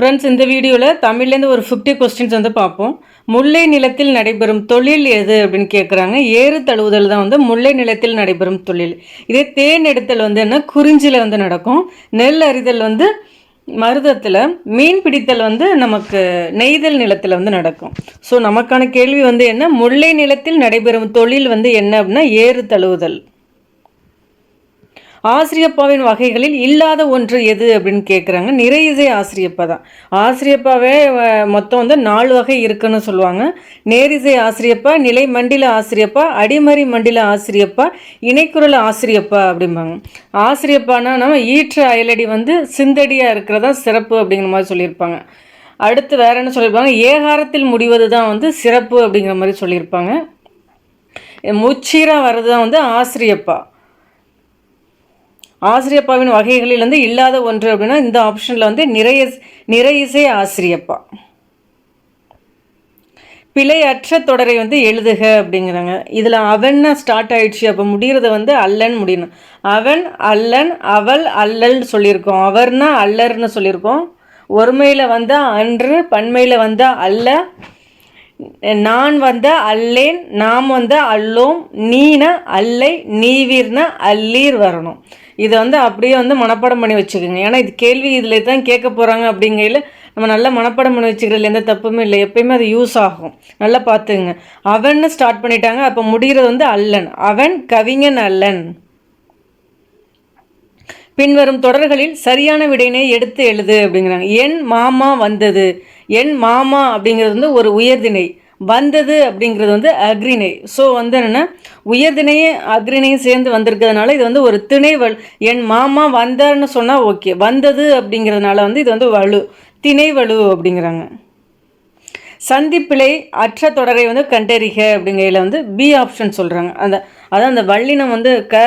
Friends இந்த வீடியோவில் தமிழ்லேருந்து ஒரு ஃபிஃப்டி கொஸ்டின்ஸ் வந்து பார்ப்போம் முல்லை நிலத்தில் நடைபெறும் தொழில் எது அப்படின்னு கேட்குறாங்க ஏறு தழுவுதல் தான் வந்து முல்லை நிலத்தில் நடைபெறும் தொழில். இதே தேன் எடுத்தல் வந்து என்ன? குறிஞ்சியில் வந்து நடக்கும். நெல் அறிதல் வந்து மருதத்தில் மீன் பிடித்தல் வந்து நமக்கு நெய்தல் நிலத்தில் வந்து நடக்கும். ஸோ நமக்கான கேள்வி வந்து என்ன? முல்லை நிலத்தில் நடைபெறும் தொழில் வந்து என்ன அப்படின்னா ஏறு தழுவுதல். ஆசிரியப்பாவின் வகைகளில் இல்லாத ஒன்று எது அப்படின்னு கேட்குறாங்க நிறையிசை ஆசிரியப்பா தான். ஆசிரியப்பாவே மொத்தம் வந்து நாலு வகை இருக்குன்னு சொல்லுவாங்க. நேரிசை ஆசிரியப்பா நிலை மண்டில ஆசிரியப்பா அடிமறி மண்டில ஆசிரியப்பா இணைக்குரல் ஆசிரியப்பா அப்படிம்பாங்க. ஆசிரியப்பானா நம்ம ஈற்ற அயலடி வந்து சிந்தடியாக இருக்கிறதா சிறப்பு அப்படிங்கிற மாதிரி சொல்லியிருப்பாங்க. அடுத்து வேற என்ன சொல்லியிருப்பாங்க? ஏகாரத்தில் முடிவது தான் வந்து சிறப்பு அப்படிங்கிற மாதிரி சொல்லியிருப்பாங்க. முச்சீராக வர்றது தான் வந்து ஆசிரியப்பா. ஆசிரியப்பாவின் வகைகளில் வந்து இல்லாத ஒன்று அப்படின்னா இந்த ஆப்ஷனில் வந்து நிறைய நிறையிசை ஆசிரியப்பா. பிழையற்ற தொடரை வந்து எழுதுக அப்படிங்கிறாங்க. இதில் அவன்னா ஸ்டார்ட் ஆயிடுச்சு. அப்போ முடிகிறத வந்து அல்லன் முடியணும். அவன் அல்லன் அவள் அல்லல்னு சொல்லியிருக்கோம். அவர்னா அல்லர்னு சொல்லியிருக்கோம். ஒருமையில் வந்தால் அன்று பன்மையில் வந்தால் அல்ல. நான் வந்த அல்லேன் நாம் வந்த அல்லோம் நீன அல்லை நீவீர்னா அல்லீர் வரணும். இதை வந்து அப்படியே வந்து மனப்பாடம் பண்ணி வச்சுக்கோங்க. ஏன்னா இது கேள்வி இதில் தான் கேட்க போகிறாங்க அப்படிங்கையில் நம்ம நல்லா மனப்பாடம் பண்ணி வச்சுக்கிறதுல எந்த தப்புமே இல்லை. எப்பயுமே அது யூஸ் ஆகும். நல்லா பார்த்துங்க அவன் ஸ்டார்ட் பண்ணிட்டாங்க. அப்போ முடிகிறது வந்து அல்லன். அவன் கவிஞன் அல்லன். பின்வரும் தொடர்களில் சரியான விடையினை எடுத்து எழுது அப்படிங்கிறாங்க. என் மாமா வந்தது. என் மாமா அப்படிங்கிறது வந்து ஒரு உயர்திணை. வந்தது அப்படிங்கிறது வந்து அக்ரிணை ஸோ வந்து என்னென்னா உயர்திணையும் அக்ரிணையும் சேர்ந்து வந்திருக்கிறதுனால இது வந்து ஒரு திணை வல் என் மாமா வந்தார்னு சொன்னால் ஓகே வந்தது அப்படிங்கிறதுனால வந்து இது வந்து வலு. திணை வலு அப்படிங்கிறாங்க. சந்திப்பிழை அற்ற தொடரை வந்து கண்டறிக அப்படிங்கையில் வந்து பி ஆப்ஷன் சொல்கிறாங்க அந்த அதான் அந்த வல்லினம் வந்து க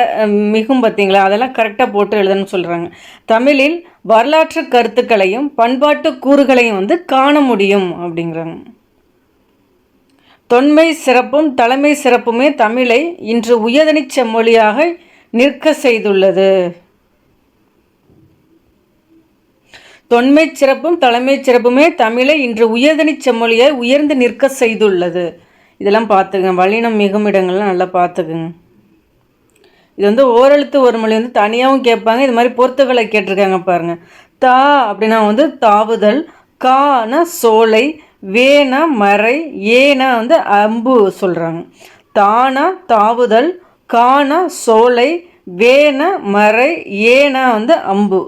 மிகும் பார்த்தீங்களா? அதெல்லாம் கரெக்டாக போட்டு எழுதணும்னு சொல்கிறாங்க தமிழில் வரலாற்று கருத்துக்களையும் பண்பாட்டு கூறுகளையும் வந்து காண முடியும் அப்படிங்கிறாங்க. தொன்மை சிறப்பும் தலைமை சிறப்புமே தமிழை இன்று உயர்நிச்ச மொழியாக நிற்க செய்துள்ளது. தொன்மை சிறப்பும் தலைமை சிறப்புமே தமிழை இன்று உயர்தனி செம்மொழியை உயர்ந்து நிற்க செய்துள்ளது. இதெல்லாம் பார்த்துக்குங்க. வல்லினம் மிகும் இடங்கள்லாம் நல்லா பார்த்துக்குங்க. இது வந்து ஓரெழுத்து ஒரு மொழி வந்து தனியாகவும் கேட்பாங்க. இது மாதிரி பொறுத்துக்களை கேட்டிருக்காங்க பாருங்கள் தா அப்படின்னா வந்து தாவுதல் கானா சோலை வேனா மறை ஏனா வந்து அம்பு சொல்கிறாங்க தானா தாவுதல் கானா சோலை வேன மறை ஏனா வந்து அம்பு.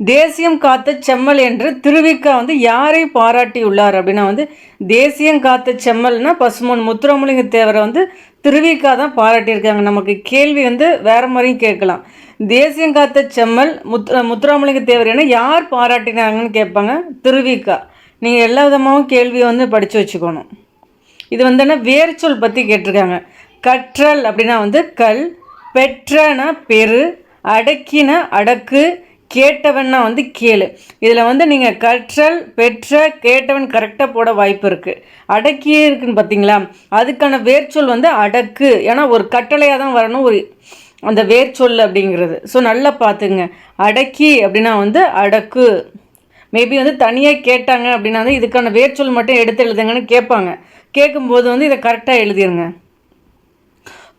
தேசியம் காத்த செம்மல் என்று திருவிக்கா வந்து யாரை பாராட்டியுள்ளார் அப்படின்னா வந்து தேசியம் காத்த செம்மல்னா பசுமன் முத்துராமலிங்க தேவரை வந்து திருவிக்கா தான் பாராட்டியிருக்காங்க. நமக்கு கேள்வி வந்து வேறு மாதிரியும் கேட்கலாம். தேசியம் காத்த செம்மல் முத்து முத்துராமலிங்க தேவர் என யார் பாராட்டினாங்கன்னு கேட்பாங்க. திருவிக்கா. நீங்கள் எல்லா விதமாகவும் கேள்வியை வந்து படித்து வச்சுக்கணும். இது வந்து என்ன? வேர்ச்சொல் பற்றி கேட்டிருக்காங்க. கற்றல் அப்படின்னா வந்து கல் பெற்றன பெரு அடக்கின அடக்கு கேட்டவன்னா வந்து கேளு. இதில் வந்து நீங்கள் கற்றல் பெற்ற கேட்டவன் கரெக்டாக போட வாய்ப்பு இருக்குது அடக்கியே இருக்குன்னு பார்த்தீங்களா அதுக்கான வேர்ச்சொல் வந்து அடக்கு. ஏன்னா ஒரு கட்டளையாக தான் வரணும் ஒரு அந்த வேர்ச்சொல் அப்படிங்கிறது. ஸோ நல்லா பார்த்துங்க அடக்கி அப்படின்னா வந்து அடக்கு. மேபி வந்து தனியாக கேட்டாங்க அப்படின்னா வந்து இதுக்கான வேர்ச்சொல் மட்டும் எடுத்து எழுதுங்கன்னு கேட்பாங்க. கேட்கும்போது வந்து இதை கரெக்டாக எழுதிடுங்க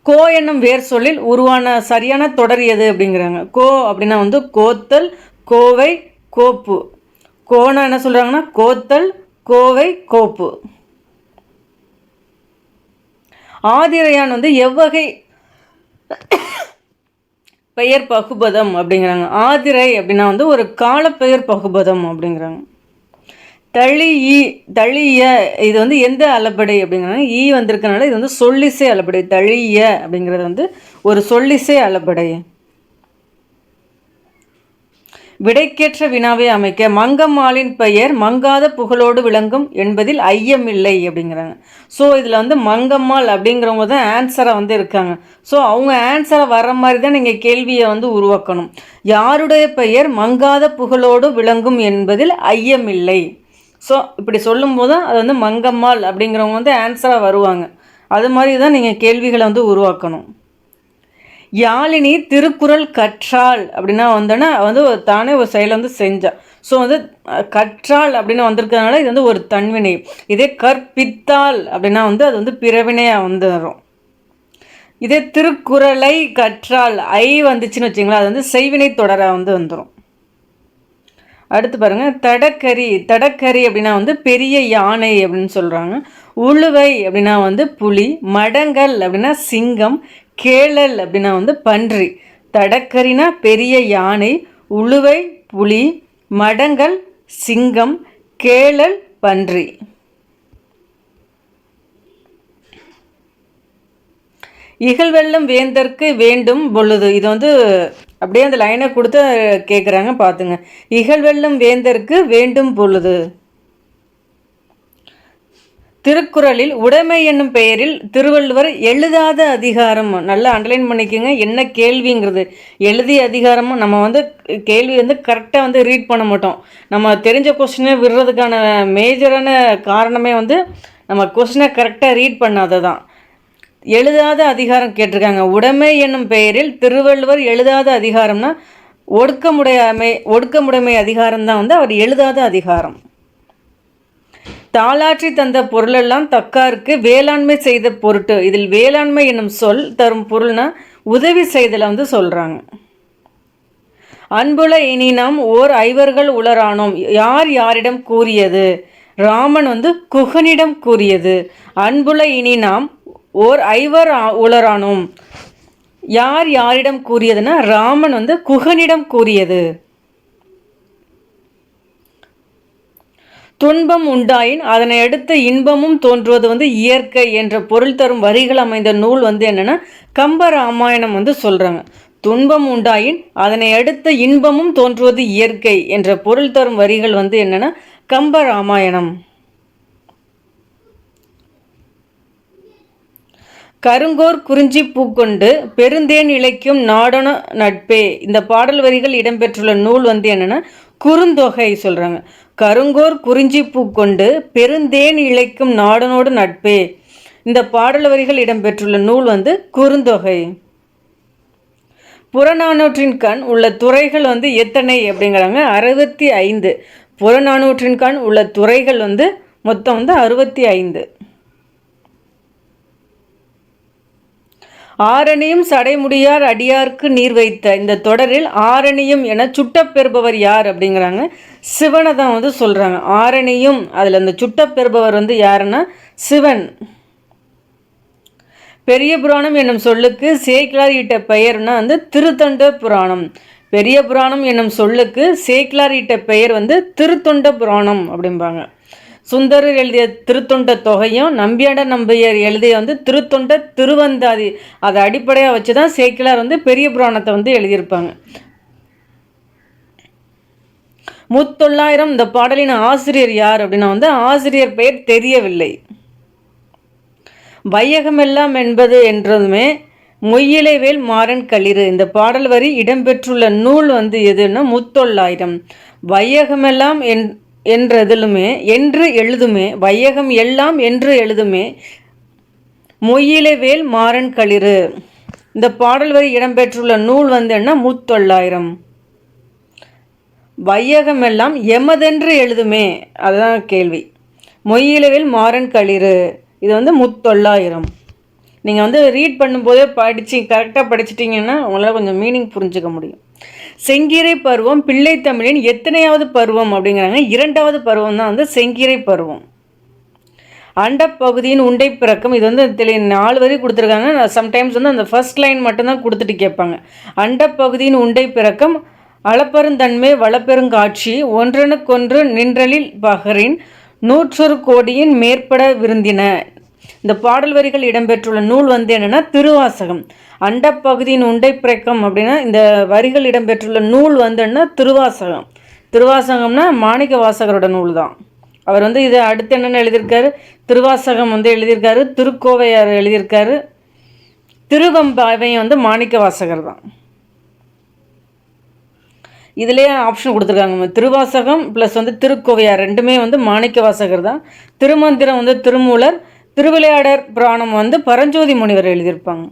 கோ என்னும் வேர் சொல்லில் உருவான சரியான தொடர் எது அப்படிங்கிறாங்க. கோ அப்படின்னா வந்து கோத்தல் கோவை கோப்பு. கோனா என்ன சொல்கிறாங்கன்னா கோத்தல் கோவை கோப்பு. ஆதிரையான் வந்து எவ்வகை பெயர் பகுபதம் அப்படிங்கிறாங்க. ஆதிரை அப்படின்னா வந்து ஒரு காலப்பெயர் பகுபதம் அப்படிங்கிறாங்க. தளி ஈ தளிய இது வந்து எந்த அளபடை அப்படிங்கிறாங்க ஈ வந்திருக்கனால இது வந்து சொல்லிசை அளபடை தளிய அப்படிங்கிறது வந்து ஒரு சொல்லிசை அளபடை விடைக்கேற்ற வினாவை அமைக்க மங்கம்மாளின் பெயர் மங்காத புகழோடு விளங்கும் என்பதில் ஐயமில்லை அப்படிங்கிறாங்க. ஸோ இதில் வந்து மங்கம்மாள் அப்படிங்கிறவங்க தான் ஆன்சராக வந்து இருக்காங்க. ஸோ அவங்க ஆன்சரை வர மாதிரி தான் நீங்கள் கேள்வியை வந்து உருவாக்கணும். யாருடைய பெயர் மங்காத புகழோடு விளங்கும் என்பதில் ஐயமில்லை. ஸோ இப்படி சொல்லும்போது அது வந்து மங்கம்மாள் அப்படிங்கிறவங்க வந்து ஆன்சராக வருவாங்க. அது மாதிரி தான் நீங்கள் கேள்விகளை வந்து உருவாக்கணும். யாழினி திருக்குறள் கற்றாள் அப்படின்னா வந்தோன்னா வந்து தானே ஒரு செயலை வந்து செஞ்சா. ஸோ வந்து கற்றாள் அப்படின்னு வந்திருக்கிறதுனால இது வந்து ஒரு தன்வினை. இதே கற்பித்தாள் அப்படின்னா வந்து அது வந்து பிறவினையாக வந்து வரும் இதே திருக்குறளை கற்றால் ஐ வந்துச்சுன்னு வச்சிங்களா அது வந்து செய்வினை தொடராக வந்து வந்துடும் அடுத்து பாருங்கள் தடக்கரி தடக்கரி அப்படின்னா வந்து பெரிய யானை அப்படின்னு சொல்கிறாங்க உழுவை அப்படின்னா வந்து புலி மடங்கல் அப்படின்னா சிங்கம் கேளல் அப்படின்னா வந்து பன்றி. தடக்கரினா பெரிய யானை உழுவை புலி மடங்கல் சிங்கம் கேளல் பன்றி. இகழ்வெல்லம் வேந்தற்கு வேண்டும் பொழுது இது வந்து அப்படியே அந்த லைனை கொடுத்து கேட்குறாங்க பார்த்துங்க இகழ்வெல்லும் வேந்தருக்கு வேண்டும் பொழுது. திருக்குறளில் உடைமை என்னும் பெயரில் திருவள்ளுவர் எழுதாத அதிகாரம். நல்லா அண்டர்லைன் பண்ணிக்கோங்க என்ன கேள்விங்கிறது. எழுதிய அதிகாரமும் நம்ம வந்து கேள்வி வந்து கரெக்டாக வந்து ரீட் பண்ண மாட்டோம். நம்ம தெரிஞ்ச கொஸ்டினை விடுறதுக்கான மேஜரான காரணமே வந்து நம்ம கொஸ்டினை கரெக்டாக ரீட் பண்ணாததான் எழுதாத அதிகாரம் கேட்டிருக்காங்க. உடைமை என்னும் பெயரில் திருவள்ளுவர் எழுதாத அதிகாரம்னா ஒடுக்கமுடையாமை ஒடுக்கமுடைமை அதிகாரம் தான் வந்து அவர் எழுதாத அதிகாரம். தாளாற்றி தந்த பொருளெல்லாம் தக்காருக்கு வேளாண்மை செய்த பொருட்டு. இதில் வேளாண்மை என்னும் சொல் தரும் பொருள்னா உதவி செய்தலை வந்து சொல்கிறாங்க அன்புல இனி நாம் ஓர் ஐவர்கள் உளரானோம். யார் யாரிடம் கூறியது? ராமன் வந்து குகனிடம் கூறியது. அன்புல இனி நாம் ஓர் ஐவர் ஆ- உளரானோம். யார் யாரிடம் கூறியதுன்னா ராமன் வந்து குகனிடம் கூறியது. துன்பம் உண்டாயின் அதனை அடுத்து இன்பமும் தோன்றுவது வந்து இயற்கை என்ற பொருள் தரும் வரிகள் அமைந்த நூல் வந்து என்னென்னா கம்ப ராமாயணம் வந்து சொல்கிறாங்க துன்பம் உண்டாயின் அதனை அடுத்த இன்பமும் தோன்றுவது இயற்கை என்ற பொருள் தரும் வரிகள் வந்து என்னென்னா கம்ப ராமாயணம் கருங்கோர் குறிஞ்சி பூக்கொண்டு பெருந்தேன் இழைக்கும் நாடன நட்பே. இந்த பாடல் வரிகள் இடம்பெற்றுள்ள நூல் வந்து என்னென்னா குறுந்தொகை சொல்கிறாங்க கருங்கோர் குறிஞ்சி பூக்கொண்டு பெருந்தேன் இழைக்கும் நாடனோடு நட்பே. இந்த பாடல் வரிகள் இடம்பெற்றுள்ள நூல் வந்து குறுந்தொகை. புறநானூற்றின் கண் உள்ள துறைகள் வந்து எத்தனை அப்படிங்கிறாங்க அறுபத்தி ஐந்து. புறநானூற்றின் கண் உள்ள துறைகள் வந்து மொத்தம் வந்து அறுபத்தி ஐந்து. ஆரணியும் சடைமுடியார் அடியார்க்கு நீர் வைத்த இந்த தொடரில் ஆரணியும் என சுட்டப்பெறுபவர் யார் அப்படிங்கிறாங்க. சிவனை தான் வந்து சொல்கிறாங்க ஆரணியும் அதில் அந்த சுட்டப்பெறுபவர் வந்து யாருன்னா? சிவன். பெரிய புராணம் என்னும் சொல்லுக்கு சேக்கிலார் இட்ட பெயர்னா வந்து திருத்தொண்ட புராணம். பெரிய புராணம் என்னும் சொல்லுக்கு சேக்கிலார் இட்ட பெயர் வந்து திருத்தொண்ட புராணம் அப்படிம்பாங்க. சுந்தரர் எழுதிய திருத்தொண்ட தொகையும் நம்பியாண்ட நம்பியர் எழுதிய வந்து திருத்தொண்ட திருவந்தாதி. அதை அடிப்படையாக வச்சு தான் சேக்கிலார் வந்து பெரிய புராணத்தை வந்து எழுதியிருப்பாங்க. முத்தொள்ளாயிரம் இந்த பாடலின் ஆசிரியர் யார் அப்படின்னா வந்து ஆசிரியர் பெயர் தெரியவில்லை. வையகமெல்லாம் என்பது என்றதுமே மொய்யிலைவேல் மாறன் களிறு. இந்த பாடல் வரி இடம்பெற்றுள்ள நூல் வந்து எதுன்னா முத்தொள்ளாயிரம். வையகமெல்லாம் என் என்றதிலுமே என்று எழுதுமே வையகம் எல்லாம் என்று எழுதுமே மொய்யிலைவேல் மாறன் களிறு. இந்த பாடல் வரி இடம்பெற்றுள்ள நூல் வந்து என்ன? முத்தொள்ளாயிரம். வையகமெல்லாம் எமதென்று எழுதுமே அதுதான் கேள்வி. மொய்யிலவில் மாறன் களிறு. இது வந்து முத்தொள்ளாயிரம். நீங்கள் வந்து ரீட் பண்ணும்போதே படித்து கரெக்டாக படிச்சிட்டிங்கன்னா உங்களால் கொஞ்சம் மீனிங் புரிஞ்சுக்க முடியும். செங்கீரை பருவம் பிள்ளை தமிழின் எத்தனையாவது பருவம் அப்படிங்கிறாங்க. இரண்டாவது பருவம் தான் வந்து செங்கீரை பருவம். அண்டப்பகுதியின் உண்டை பிறக்கம். இது வந்து தெளி நாலு வரி கொடுத்துருக்காங்க. சம்டைம்ஸ் வந்து அந்த ஃபர்ஸ்ட் லைன் மட்டும்தான் கொடுத்துட்டு கேட்பாங்க. அண்டப்பகுதியின் உண்டை பிறக்கம். அளப்பெருந்தன்மை வளப்பெருங்காட்சி ஒன்றனுக்கொன்று நின்றலில் பகரின் நூற்றொரு கோடியின் மேற்பட விருந்தின. இந்த பாடல் வரிகள் இடம்பெற்றுள்ள நூல் வந்து என்னென்னா திருவாசகம். அண்டப்பகுதியின் உண்டை பிரக்கம் அப்படின்னா இந்த வரிகள் இடம்பெற்றுள்ள நூல் வந்து என்ன திருவாசகம். திருவாசகம்னா மாணிக்க வாசகரோட நூல் தான் அவர் வந்து இதை அடுத்து என்னென்ன எழுதியிருக்காரு? திருவாசகம் வந்து எழுதியிருக்காரு திருக்கோவையார் எழுதியிருக்காரு. திருவம்பாவையும் வந்து மாணிக்க வாசகர் தான் இதுலேயே ஆப்ஷன் கொடுத்துருக்காங்க. திருவாசகம் ப்ளஸ் வந்து திருக்கோவையார் ரெண்டுமே வந்து மாணிக்க வாசகர் தான் திருமந்திரம் வந்து திருமூலர் திருவிளையாடர் புராணம் வந்து பரஞ்சோதி முனிவர் எழுதியிருப்பாங்க.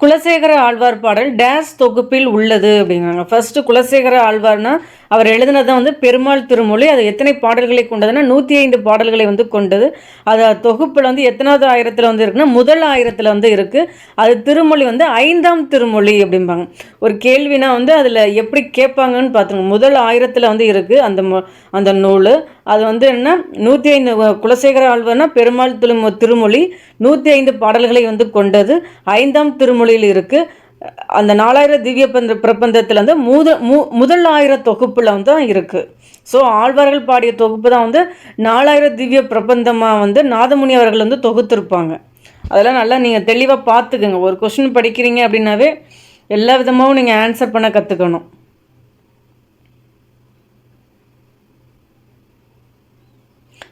குலசேகர ஆழ்வார் பாடல் டேஸ் தொகுப்பில் உள்ளது அப்படிங்கிறாங்க. ஃபர்ஸ்ட் குலசேகர ஆழ்வார்னா அவர் எழுதினது வந்து பெருமாள் திருமொழி அது எத்தனை பாடல்களை கொண்டதுன்னா நூற்றி ஐந்து பாடல்களை வந்து கொண்டது. அது தொகுப்பில் வந்து எத்தனாவது ஆயிரத்தில் வந்து இருக்குன்னா முதல் ஆயிரத்தில் வந்து இருக்குது அது திருமொழி வந்து ஐந்தாம் திருமொழி அப்படிம்பாங்க. ஒரு கேள்வினா வந்து அதில் எப்படி கேட்பாங்கன்னு பார்த்துங்க முதல் ஆயிரத்தில் வந்து இருக்குது அந்த அந்த நூல். அது வந்து என்ன நூற்றி ஐந்து குலசேகர ஆழ்வார்னா பெருமாள் திரு திருமொழி நூற்றி ஐந்து பாடல்களை வந்து கொண்டது. ஐந்தாம் திருமொழியில் இருக்குது அந்த நாலாயிரம் திவ்ய பந்த பிரபந்தத்தில் வந்து மூத மு முதல் ஆயிரம் தொகுப்பில் வந்து தான் இருக்குது ஸோ ஆழ்வார்கள் பாடிய தொகுப்பு தான் வந்து நாலாயிரம் திவ்ய பிரபந்தமாக வந்து நாதமுனி அவர்கள் வந்து தொகுத்திருப்பாங்க. அதெல்லாம் நல்லா நீங்கள் தெளிவாக பார்த்துக்குங்க. ஒரு கொஷின் படிக்கிறீங்க அப்படின்னாவே எல்லா விதமாகவும் நீங்கள் ஆன்சர் பண்ண கற்றுக்கணும்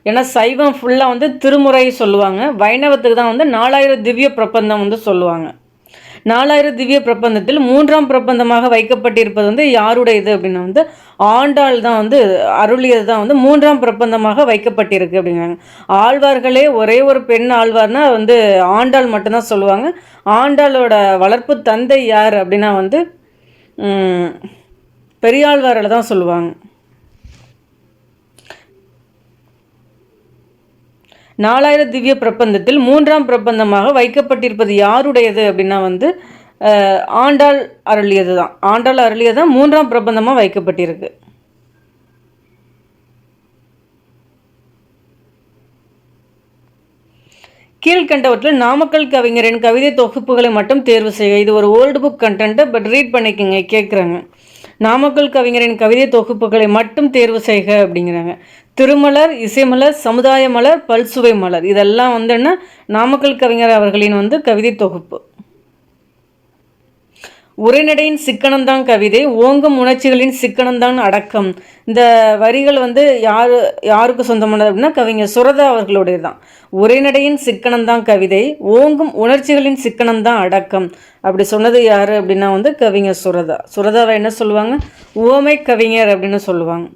ஏன்னா சைவம் ஃபுல்லாக வந்து திருமுறை சொல்லுவாங்க. வைணவத்துக்கு தான் வந்து நாலாயிரம் திவ்ய பிரபந்தம் வந்து சொல்லுவாங்க. நாலாயிரம் திவ்ய பிரபந்தத்தில் மூன்றாம் பிரபந்தமாக வைக்கப்பட்டிருப்பது வந்து யாருடைய இது அப்படின்னா வந்து ஆண்டாள் தான் வந்து அருளியது தான் வந்து மூன்றாம் பிரபந்தமாக வைக்கப்பட்டிருக்கு அப்படிங்கிறாங்க. ஆழ்வார்களே ஒரே ஒரு பெண் ஆழ்வார்னா வந்து ஆண்டாள் மட்டும்தான் சொல்லுவாங்க. ஆண்டாளோட வளர்ப்பு தந்தை யார் அப்படின்னா வந்து பெரியாழ்வாரில் தான் சொல்லுவாங்க. நாலாயிரம் திவ்ய பிரபந்தத்தில் மூன்றாம் பிரபந்தமாக வைக்கப்பட்டிருப்பது யாருடையது அப்படின்னா வந்து ஆண்டாள் அருளியது தான் ஆண்டாள் அருளியது தான் மூன்றாம் பிரபந்தமாக வைக்கப்பட்டிருக்கு. கீழ்கண்டவற்றில் நாமக்கல் கவிஞரின் கவிதை தொகுப்புகளை மட்டும் தேர்வு செய்ய இது ஒரு old book content but read பண்ணிக்கோங்க கேட்குறாங்க நாமக்கல் கவிஞரின் கவிதை தொகுப்புகளை மட்டும் தேர்வு செய்க அப்படிங்கிறாங்க. திருமலர் இசைமலர் சமுதாய மலர் பல்சுவை மலர். இதெல்லாம் வந்து என்ன? நாமக்கல் கவிஞர் அவர்களின் வந்து கவிதை தொகுப்பு. உரைநடையின் சிக்கனம்தான் கவிதை ஓங்கும் உணர்ச்சிகளின் சிக்கனம்தான் அடக்கம். இந்த வரிகள் வந்து யார் யாருக்கு சொந்தமானது அப்படின்னா கவிஞர் சுரதா அவர்களுடைய தான் உரைநடையின் சிக்கனம்தான் கவிதை ஓங்கும் உணர்ச்சிகளின் சிக்கனம்தான் அடக்கம். அப்படி சொன்னது யார் அப்படின்னா வந்து கவிஞர் சுரதா. சுரதாவை என்ன சொல்லுவாங்க? ஓமை கவிஞர் அப்படின்னு சொல்லுவாங்க.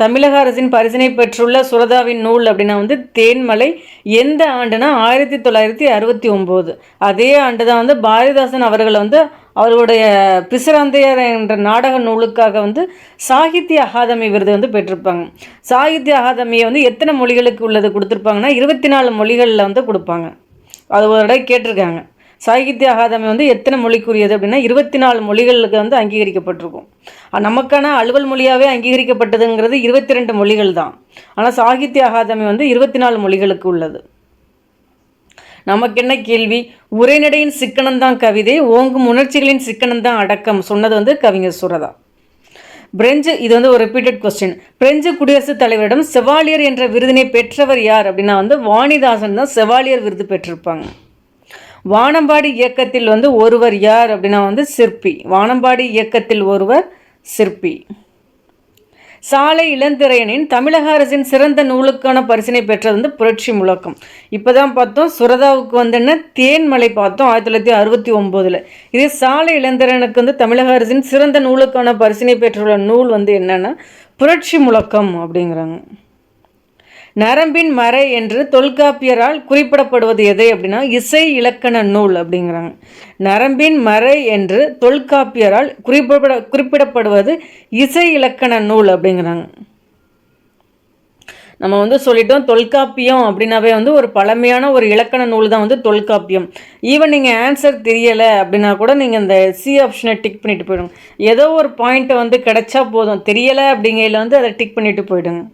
தமிழக அரசின் பரிசினை பெற்றுள்ள சுரதாவின் நூல் அப்படின்னா வந்து தேன்மலை எந்த ஆண்டுனா ஆயிரத்தி தொள்ளாயிரத்தி அறுபத்தி ஒம்பது. அதே ஆண்டு தான் வந்து பாரதிதாசன் அவர்களை வந்து அவருடைய பிசிராந்தையர் என்ற நாடக நூலுக்காக வந்து சாகித்ய அகாதமி விருது வந்து பெற்றிருப்பாங்க. சாகித்ய அகாதமியை வந்து எத்தனை மொழிகளுக்கு உள்ளது கொடுத்துருப்பாங்கன்னா இருபத்தி நாலு மொழிகளில் வந்து கொடுப்பாங்க. அது ஒரு தடவை கேட்டிருக்காங்க. சாகித்ய அகாதமி வந்து எத்தனை மொழிக்குரியது அப்படின்னா இருபத்தி நாலு மொழிகளுக்கு வந்து அங்கீகரிக்கப்பட்டிருக்கும். நமக்கான அலுவல் மொழியாகவே அங்கீகரிக்கப்பட்டதுங்கிறது இருபத்தி ரெண்டு மொழிகள் தான். ஆனால் சாகித்ய அகாதமி வந்து இருபத்தி நாலு மொழிகளுக்கு உள்ளது. நமக்கு என்ன கேள்வி? உரைநடையின் சிக்கனம்தான் கவிதை ஓங்கும் உணர்ச்சிகளின் சிக்கனம்தான் அடக்கம் சொன்னது வந்து கவிஞர் சுரதா. பிரெஞ்சு இது வந்து ஒரு ரிப்பீட்டட் கொஸ்டின் பிரெஞ்சு குடியரசுத் தலைவரிடம் செவாலியர் என்ற விருதினை பெற்றவர் யார் அப்படின்னா வந்து வாணிதாசன் தான் செவாலியர் விருது பெற்றிருப்பாங்க. வானம்பாடி இயக்கத்தில் வந்து ஒருவர் யார் அப்படின்னா வந்து சிற்பி. வானம்பாடி இயக்கத்தில் ஒருவர் சிற்பி. சாலை இளந்திரையனின் தமிழக அரசின் சிறந்த நூலுக்கான பரிசினை பெற்றது வந்து புரட்சி முழக்கம். இப்போ தான் பார்த்தோம் சுரதாவுக்கு வந்து என்ன? தேன்மலை பார்த்தோம் ஆயிரத்தி தொள்ளாயிரத்தி அறுபத்தி ஒம்போதில். இதே சாலை இளந்திரனுக்கு வந்து தமிழக அரசின் சிறந்த நூலுக்கான பரிசினை பெற்றுள்ள நூல் வந்து என்னென்னா புரட்சி முழக்கம் அப்படிங்கிறாங்க. நரம்பின் மறை என்று தொல்காப்பியரால் குறிப்பிடப்படுவது எது அப்படின்னா இசை இலக்கண நூல் அப்படிங்கிறாங்க. நரம்பின் மறை என்று தொல்காப்பியரால் குறிப்பிட குறிப்பிடப்படுவது இசை இலக்கண நூல் அப்படிங்கிறாங்க. நம்ம வந்து சொல்லிட்டோம் தொல்காப்பியம் அப்படின்னாவே வந்து ஒரு பழமையான ஒரு இலக்கண நூல் தான் வந்து தொல்காப்பியம். ஈவன் நீங்கள் ஆன்சர் தெரியலை அப்படின்னா கூட நீங்கள் இந்த சி ஆப்ஷனை டிக் பண்ணிட்டு போயிடுங்க. ஏதோ ஒரு பாயிண்ட்டை வந்து கிடைச்சா போதும். தெரியலை அப்படிங்கையில் வந்து அதை டிக் பண்ணிட்டு போயிடுங்க.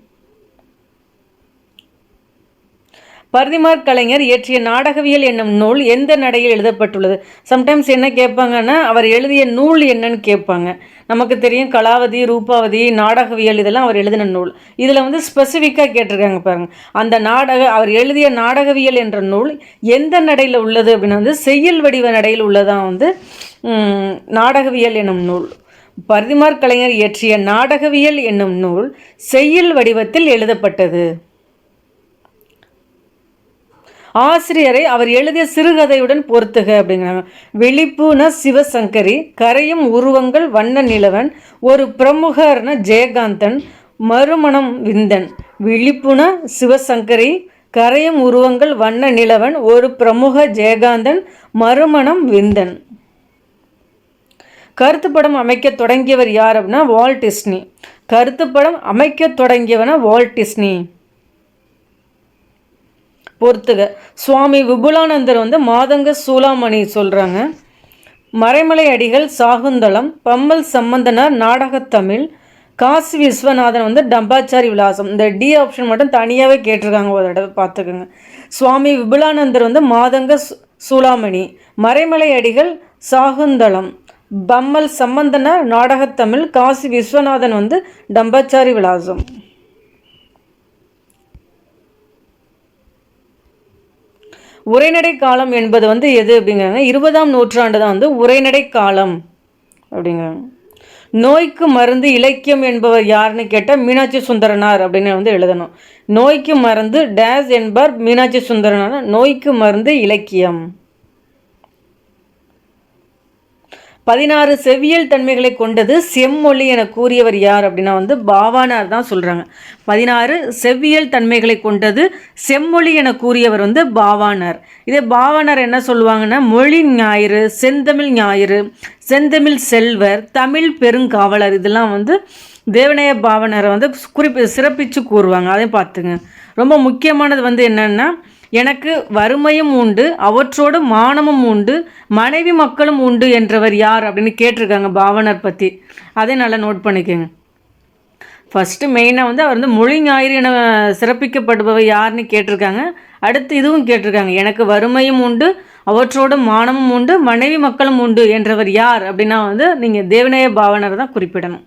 பர்திமார் கலைஞர் இயற்றிய நாடகவியல் என்னும் நூல் எந்த நடையில் எழுதப்பட்டுள்ளது? சம்டைம்ஸ் என்ன கேட்பாங்கன்னா அவர் எழுதிய நூல் என்னன்னு கேட்பாங்க. நமக்கு தெரியும் கலாவதி ரூபாவதி நாடகவியல் இதெல்லாம் அவர் எழுதின நூல். இதில் வந்து ஸ்பெசிஃபிக்காக கேட்டிருக்காங்க பாருங்க. அந்த நாடக அவர் எழுதிய நாடகவியல் என்ற நூல் எந்த நடையில் உள்ளது அப்படின்னா வந்து செய்யல் வடிவ நடையில் உள்ளதான் வந்து நாடகவியல் என்னும் நூல். பரிதிமார் கலைஞர் இயற்றிய நாடகவியல் என்னும் நூல் செய்யல் வடிவத்தில் எழுதப்பட்டது. ஆசிரியரை அவர் எழுதிய சிறுகதையுடன் பொறுத்துக அப்படிங்கிறாங்க. வெளிப்புன சிவசங்கரி கரையும் உருவங்கள் வண்ண நிலவன் ஒரு பிரமுகர்ன ஜெயகாந்தன் மறுமணம் விந்தன். விழிப்புன சிவசங்கரி கரையும் உருவங்கள் வண்ண நிலவன் ஒரு பிரமுக ஜெயகாந்தன் மறுமணம் விந்தன். கருத்து படம் அமைக்க தொடங்கியவர் யார் அப்படின்னா வால் டிஸ்னி. கருத்து படம் அமைக்க தொடங்கியவனா வால் டிஸ்னி. பொறுத்துக. சுவாமி விபுலானந்தர் வந்து மாதங்க சூலாமணி சொல்கிறாங்க மறைமலை அடிகள் சாகுந்தளம் பம்மல் சம்பந்தனார் நாடகத்தமிழ் காசி விஸ்வநாதன் வந்து டம்பாச்சாரி விலாசம். இந்த டி ஆப்ஷன் மட்டும் தனியாகவே கேட்டிருக்காங்க ஒரு தடவை பார்த்துக்கோங்க. சுவாமி விபுலானந்தர் வந்து மாதங்க சூலாமணி. மறைமலை அடிகள் சாகுந்தளம் பம்மல் சம்பந்தனார் நாடகத்தமிழ் காசி விஸ்வநாதன் வந்து டம்பாச்சாரி விலாசம். உரைநடை காலம் என்பது வந்து எது அப்படிங்கிறாங்க? இருபதாம் நூற்றாண்டு தான் வந்து உரைநடை காலம் அப்படிங்கிறாங்க. நோய்க்கு மருந்து இலக்கியம் என்பவர் யாருன்னு கேட்டால் மீனாட்சி சுந்தரனார் அப்படின்னு வந்து எழுதணும். நோய்க்கு மருந்து டேஸ் என்பார் மீனாட்சி சுந்தரனார். நோய்க்கு மருந்து இலக்கியம். பதினாறு செவ்வியல் தன்மைகளை கொண்டது செம்மொழி என கூறியவர் யார் அப்படின்னா வந்து பாவானார் தான் சொல்கிறாங்க பதினாறு செவ்வியல் தன்மைகளை கொண்டது செம்மொழி என கூறியவர் வந்து பாவானார். இதே பாவானார் என்ன சொல்லுவாங்கன்னா மொழி ஞாயிறு செந்தமிழ் ஞாயிறு செந்தமிழ் செல்வர் தமிழ் பெருங்காவலர் இதெல்லாம் வந்து தேவனைய பாவனரை வந்து குறிப்பி சிறப்பித்து கூறுவாங்க. அதையும் பார்த்துங்க. ரொம்ப முக்கியமானது வந்து என்னென்னா எனக்கு வறுமையும் உண்டு அவற்றோடு மானமும் உண்டு மனைவி மக்களும் உண்டு என்றவர் யார் அப்படின்னு கேட்டிருக்காங்க பாவனர் பற்றி அதை நல்லா நோட் பண்ணிக்கோங்க. ஃபஸ்ட்டு மெயினாக வந்து அவர் வந்து மொழி ஞாயிறு என சிறப்பிக்கப்படுபவர் யாருன்னு கேட்டிருக்காங்க. அடுத்து இதுவும் கேட்டிருக்காங்க. எனக்கு வறுமையும் உண்டு அவற்றோடு மானமும் உண்டு மனைவி மக்களும் உண்டு என்றவர் யார் அப்படின்னா வந்து நீங்கள் தேவநேய பாவனர் தான் குறிப்பிடணும்.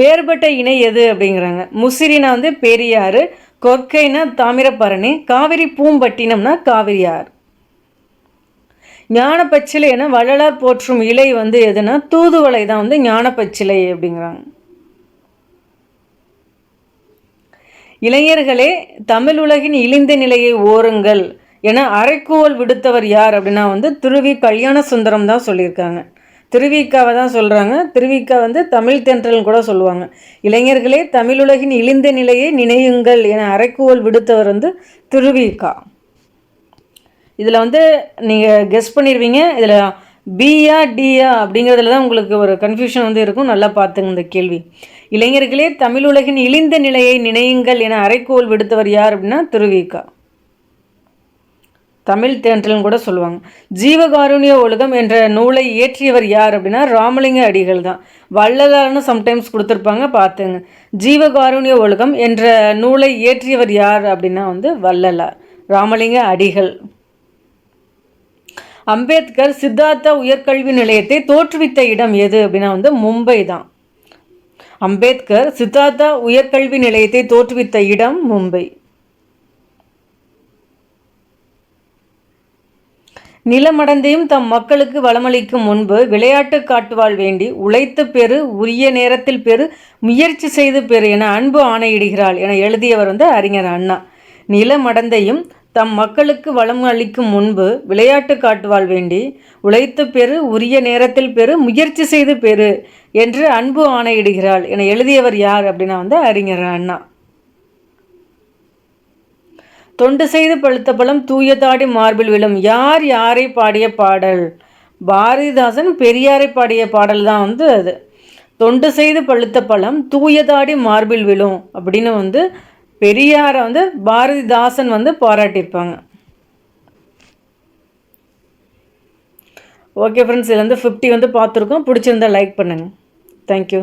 வேறுபட்ட இணை எது அப்படிங்கிறாங்க. முசிறினா வந்து பெரியாறு கொற்கைனா தாமிரபரணி காவிரி பூம்பட்டினம்னா காவிரியார். ஞானப்பச்சிலை என வள்ளலார் போற்றும் இலை வந்து எதுனா தூதுவளை தான் வந்து ஞானப்பச்சிலை அப்படிங்கிறாங்க. இளைஞர்களே தமிழ் உலகின் இழிந்த நிலையை ஓருங்கள். என அரைக்கூவல் விடுத்தவர் யார் அப்படின்னா வந்து துருவி கல்யாண சுந்தரம் தான் சொல்லியிருக்காங்க. திருவிக்காவை தான் சொல்கிறாங்க திருவிக்கா வந்து தமிழ் தென்றல்னு கூட சொல்லுவாங்க. இளைஞர்களே தமிழுலகின் இழிந்த நிலையை நினையுங்கள் என அரைக்கூவல் விடுத்தவர் வந்து திருவிக்கா. இதில் வந்து நீங்கள் கெஸ் பண்ணிடுவீங்க இதில் பியா டியா அப்படிங்கிறதுல தான் உங்களுக்கு ஒரு கன்ஃபியூஷன் வந்து இருக்கும். நல்லா பார்த்துங்க இந்த கேள்வி. இளைஞர்களே தமிழ் உலகின் இழிந்த நிலையை நினையுங்கள் என அரைக்கோள் விடுத்தவர் யார் அப்படின்னா திருவிக்கா. தமிழ் தேன்றல்னு கூட சொல்லுவாங்க. ஜீவகாருண்ய ஒழுகம் என்ற நூலை இயற்றியவர் யார் அப்படின்னா ராமலிங்க அடிகள் தான். வள்ளலார்னு சம்டைம்ஸ் கொடுத்துருப்பாங்க பார்த்துங்க. ஜீவகாருண்ய ஒழுகம் என்ற நூலை இயற்றியவர் யார் அப்படின்னா வந்து வள்ளலார் ராமலிங்க அடிகள். அம்பேத்கர் சித்தார்த்தா உயர்கல்வி நிலையத்தை தோற்றுவித்த இடம் எது அப்படின்னா வந்து மும்பை தான். அம்பேத்கர் சித்தார்த்தா உயர்கல்வி நிலையத்தை தோற்றுவித்த இடம் மும்பை. நிலமடந்தையும் தம் மக்களுக்கு வளமளிக்கும் முன்பு விளையாட்டு காட்டுவாள் வேண்டி உழைத்து பெறு உரிய நேரத்தில் பெறு முயற்சி செய்து பெறு என அன்பு ஆணையிடுகிறாள் என எழுதியவர் வந்து அறிஞர் அண்ணா. நிலமடந்தையும் தம் மக்களுக்கு வளம் அளிக்கும் முன்பு விளையாட்டு காட்டுவாள் வேண்டி உழைத்து பெறு உரிய நேரத்தில் பெறு முயற்சி செய்து பெறு என்று அன்பு ஆணையிடுகிறாள் என எழுதியவர் யார் அப்படின்னா வந்து அறிஞர் அண்ணா. தொண்டு செய்து பழுத்த பழம் தூயதாடி மார்பில் விழும். யார் யாரை பாடிய பாடல்? பாரதிதாசன் பெரியாரை பாடிய பாடல் தான் வந்து அது. தொண்டு செய்து பழுத்த பழம் தூயதாடி மார்பில் விழும் அப்படின்னு வந்து பெரியாரை வந்து பாரதிதாசன் வந்து பாராட்டியிருப்பாங்க. ஓகே ஃப்ரெண்ட்ஸ் இதில் வந்து ஃபிஃப்டி வந்து பார்த்துருக்கோம். பிடிச்சிருந்தா லைக் பண்ணுங்கள் தேங்க்யூ